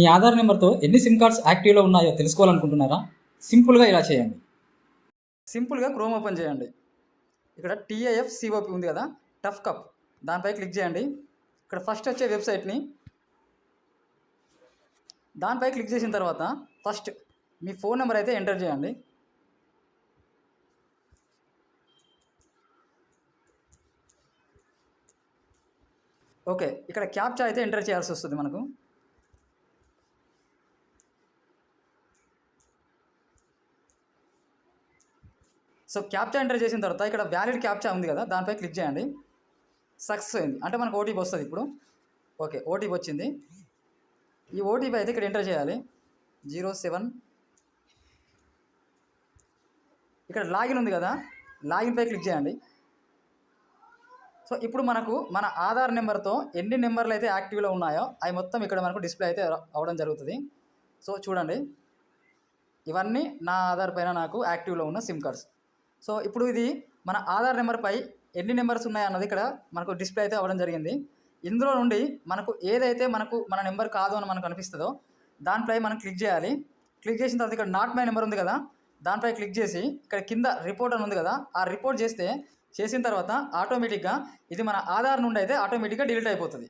మీ ఆధార్ నెంబర్తో ఎన్ని SIM cards యాక్టివ్లో ఉన్నాయో తెలుసుకోవాలనుకుంటున్నారా? సింపుల్గా ఇలా చేయండి. సింపుల్గా క్రోమ్ ఓపెన్ చేయండి. ఇక్కడ టీఐఎఫ్ సిఓపి ఉంది కదా టఫ్ కప్. దానిపై క్లిక్ చేయండి. ఇక్కడ ఫస్ట్ వచ్చే వెబ్సైట్ని. దానిపై క్లిక్ చేసిన తర్వాత ఫస్ట్ మీ ఫోన్ నెంబర్ అయితే ఎంటర్ చేయండి. ఓకే ఇక్కడ క్యాప్చా అయితే ఎంటర్ చేయాల్సి వస్తుంది మనకు. సో క్యాప్చా ఎంటర్ చేసిన తర్వాత ఇక్కడ వ్యాలిడ్ క్యాప్చా ఉంది కదా దానిపై క్లిక్ చేయండి. సక్సెస్ అయింది. అంటే మనకు ఓటీపీ వస్తుంది ఇప్పుడు. ఓకే ఓటీపీ వచ్చింది. ఈ ఓటీపీ అయితే ఇక్కడ ఎంటర్ చేయాలి. Zero seven. ఇక్కడ లాగిన్ ఉంది కదా లాగిన్పై క్లిక్ చేయండి. సో ఇప్పుడు మనకు మన ఆధార్ నెంబర్తో ఎన్ని నెంబర్లు అయితే యాక్టివ్లో ఉన్నాయో అవి మొత్తం ఇక్కడ మనకు డిస్ప్లే అయితే అవడం జరుగుతుంది. సో చూడండి. ఇవన్నీ నా ఆధార్ పైన నాకు యాక్టివ్లో ఉన్న సిమ్ కార్డ్స్. సో ఇప్పుడు ఇది మన ఆధార్ నెంబర్పై ఎన్ని నెంబర్స్ ఉన్నాయన్నది ఇక్కడ మనకు డిస్ప్లే అయితే అవ్వడం జరిగింది. ఇందులో నుండి మనకు ఏదైతే మనకు మన నెంబర్ కాదు అని మనకు అనిపిస్తుందో దానిపై మనం క్లిక్ చేయాలి. క్లిక్ చేసిన తర్వాత ఇక్కడ నాట్ మై నెంబర్ ఉంది కదా దానిపై క్లిక్ చేసి ఇక్కడ కింద రిపోర్ట్ అని ఉంది కదా ఆ రిపోర్ట్ చేస్తే చేసిన తర్వాత ఆటోమేటిక్గా ఇది మన ఆధార్ నుండి అయితే ఆటోమేటిక్గా డిలీట్ అయిపోతుంది.